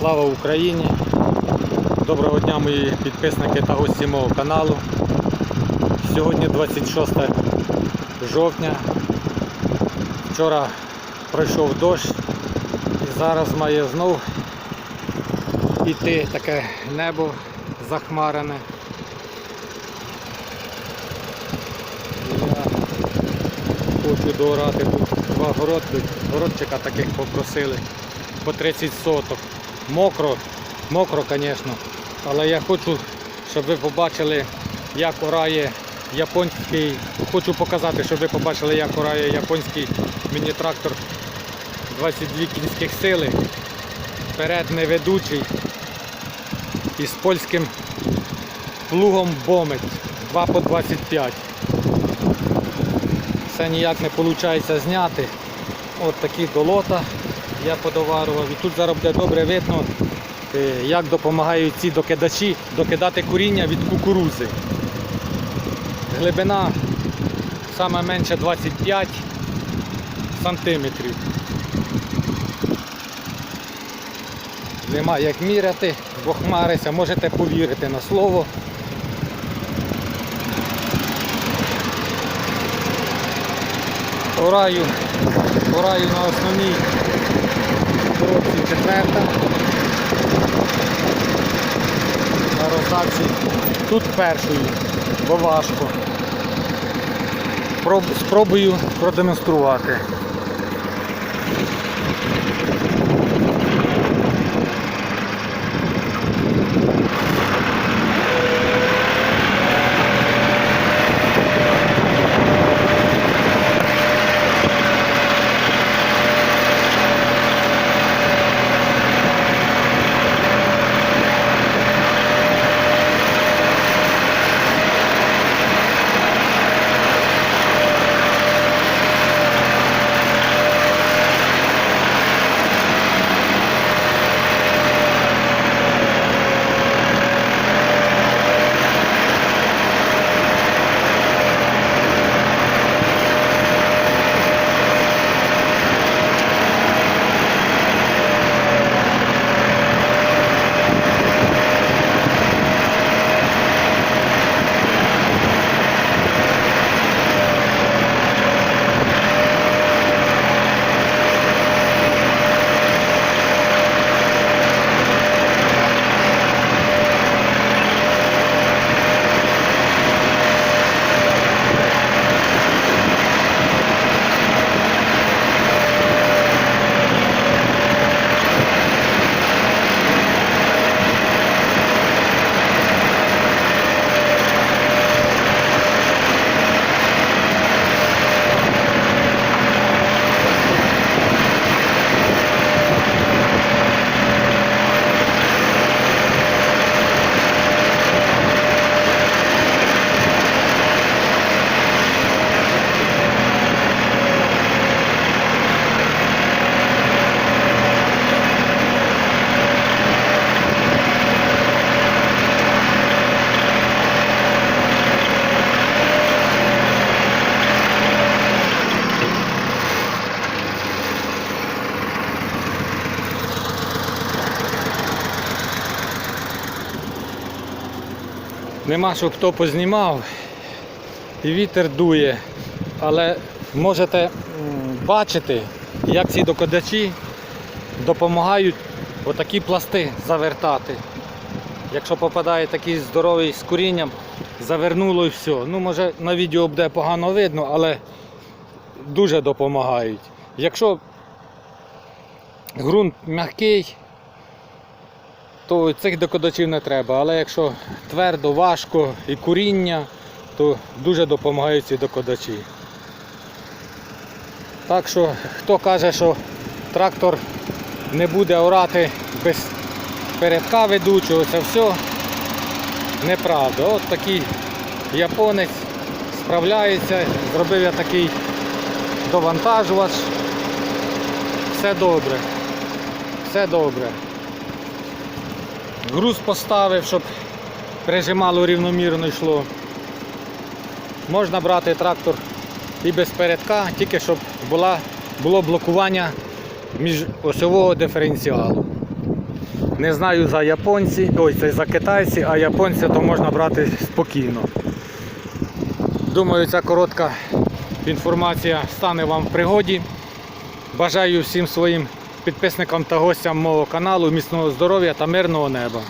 Слава Україні! Доброго дня мої підписники та гості мого каналу. Сьогодні 26 жовтня. Вчора пройшов дощ і зараз має знов іти таке небо захмарене. Я хочу доорати тут два городчика таких попросили по 30 соток. Мокро, мокро, звісно, але я хочу, щоб ви побачили, як орає японський. Хочу показати, щоб ви побачили, як орає японський міні-трактор 22 кінських сили. Вперед неведучий і з польським плугом бомець 2 по 25. Це ніяк не виходить зняти. От такі долота я подоварував. І тут зараз буде добре видно, е, як допомагають ці докидачі докидати коріння від кукурузи. Глибина саме менше 25 сантиметрів. Нема як міряти, бо хмарися, можете повірити на слово. Ораю, ораю на основній коробці четверта. На роздачі тут першою, бо важко. Спробую продемонструвати. Нема, щоб хто познімав. І вітер дує. Але можете бачити, як ці докидачі допомагають отакі пласти завертати. Якщо попадає такий здоровий з корінням, завернуло і все. Ну, може на відео буде погано видно, але дуже допомагають. Якщо ґрунт м'який, то цих докидачів не треба. Але якщо твердо, важко і куріння, то дуже допомагають ці докидачі. Так що, хто каже, що трактор не буде орати без передка ведучого, це все неправда. От такий японець справляється, зробив я такий довантажувач. Все добре. Все добре. Груз поставив, щоб прижимало рівномірно йшло. Можна брати трактор і без передка, тільки щоб була, було блокування між осьового диференціалу. Не знаю за японці, ой, це за китайці, а японці то можна брати спокійно. Думаю, ця коротка інформація стане вам в пригоді. Бажаю всім своїм підписникам та гостям мого каналу міцного здоров'я та мирного неба.